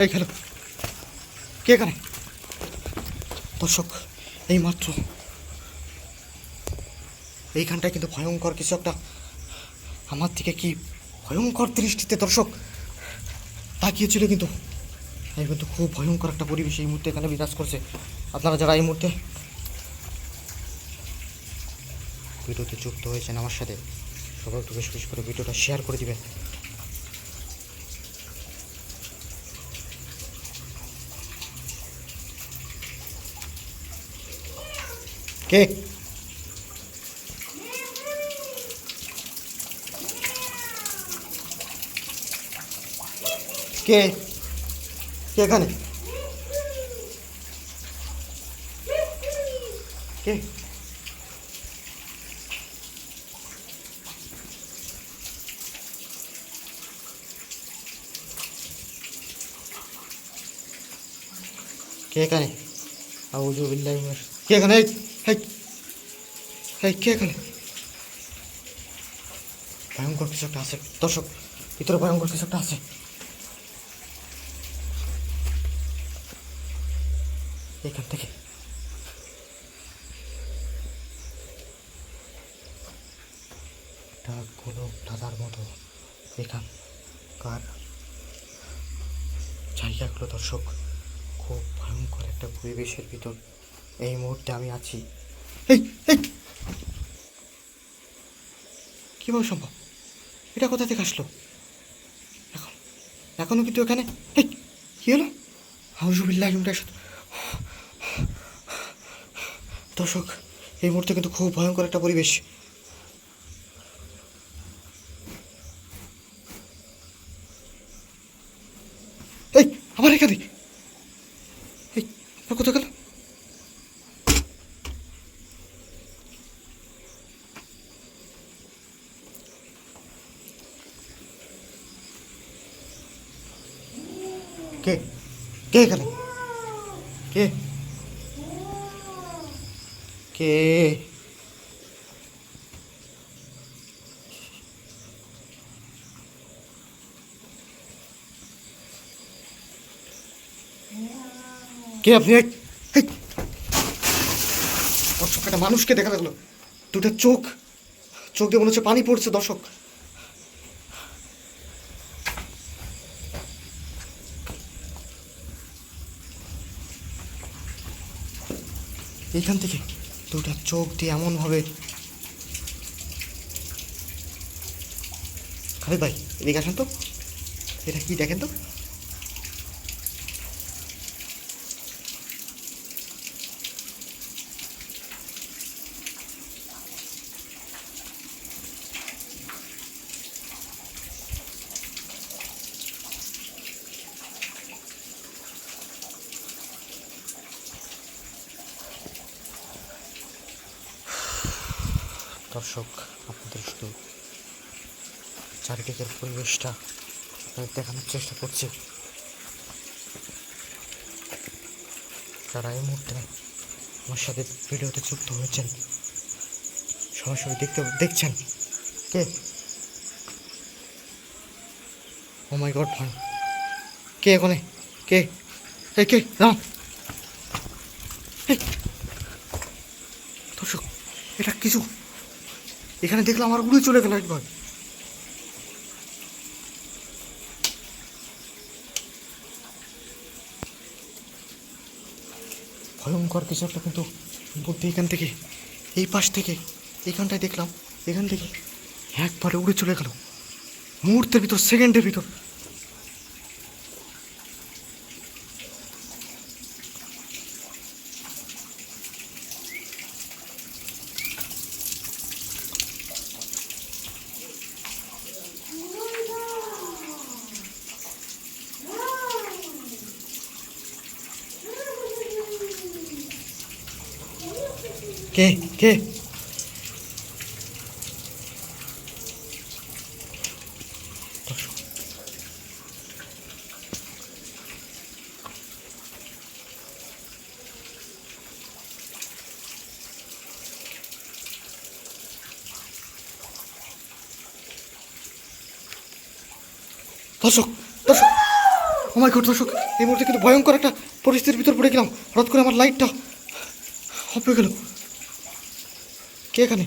কে এখানে? দর্শক এই মাত্র এইখানটায় কিন্তু ভয়ঙ্কর কিছু একটা আমার থেকে কি ভয়ঙ্কর দৃষ্টিতে দর্শক তাকিয়েছিল কিন্তু। এই কিন্তু খুব ভয়ঙ্কর একটা পরিবেশ এই মুহূর্তে এখানে বিরাজ করছে। আপনারা যারা এই মুহূর্তে ভিডিওতে যুক্ত হয়েছেন আমার সাথে সবাই একটু বেশি বেশি করে ভিডিওটা শেয়ার করে দিবেন। কে? কে? কে এখানে? কে? কে এখানে? আউযু বিল্লাহি কে এখানে? এই এই কে এখানে? ভয়ঙ্কর কিছু একটা আছে। দর্শক, ভিতরে ভয়ঙ্কর কিছু একটা আছে। এখান থেকে। ডাকগুলো দাদার মতো। এখানকার জায়গাগুলো, দর্শক, খুব ভয়ঙ্কর একটা পরিবেশের ভিতর। এই মুহূর্তে আমি আছি। এই কীভাবে সম্ভব এটা কোথা থেকে আসলো? এখন এখনও কিন্তু এখানে? এই, কী হলো? হাউজুবিল্লাহ দর্শক, এই মুহূর্তে কিন্তু খুব ভয়ঙ্কর একটা পরিবেশ। এই, আবার এখানে? এই কোথাও গেল? কে? কে এখানে? কে? কে? কে আপনি। দর্শক, একটা মানুষকে দেখা লাগল। দুটো চোখ। চোখ দিয়ে মনে হচ্ছে পানি পড়ছে, দর্শক। এইখান থেকে দুটা চোখ দিয়ে এমনভাবে। খালি ভাই, এদিকে আসেন তো। এটা কি দেখেন তো? দর্শক, আপনাদের শুধু চারিদিকের পরিবেশটা আপনাদের দেখানোর চেষ্টা করছি। যারা এই মুহূর্তে আমার সাথে ভিডিওতে যুক্ত হয়েছেন, সরাসরি দেখতে দেখছেন কে? ও মাই গড ভাই। কে এখানে? কে? এই কে? রাম দর্শক, এটা কিছু এখানে দেখলাম আমার উড়ে চলে গেল একবার। ভয়ঙ্কর কিছু একটা কিন্তু বলতে এখান থেকে। এই পাশ থেকে, এখানটায় দেখলাম, এখান থেকে একবারে উড়ে চলে গেল। মুহূর্তের ভিতর, সেকেন্ডের ভিতর। কে কে? দর্শক, দর্শক মাই গড দর্শক এই মুহূর্তে কিন্তু ভয়ঙ্কর একটা পরিস্থিতির ভিতর পড়ে গেলাম। হঠাৎ করে আমার লাইটটা হয়ে গেল। কে এখানে?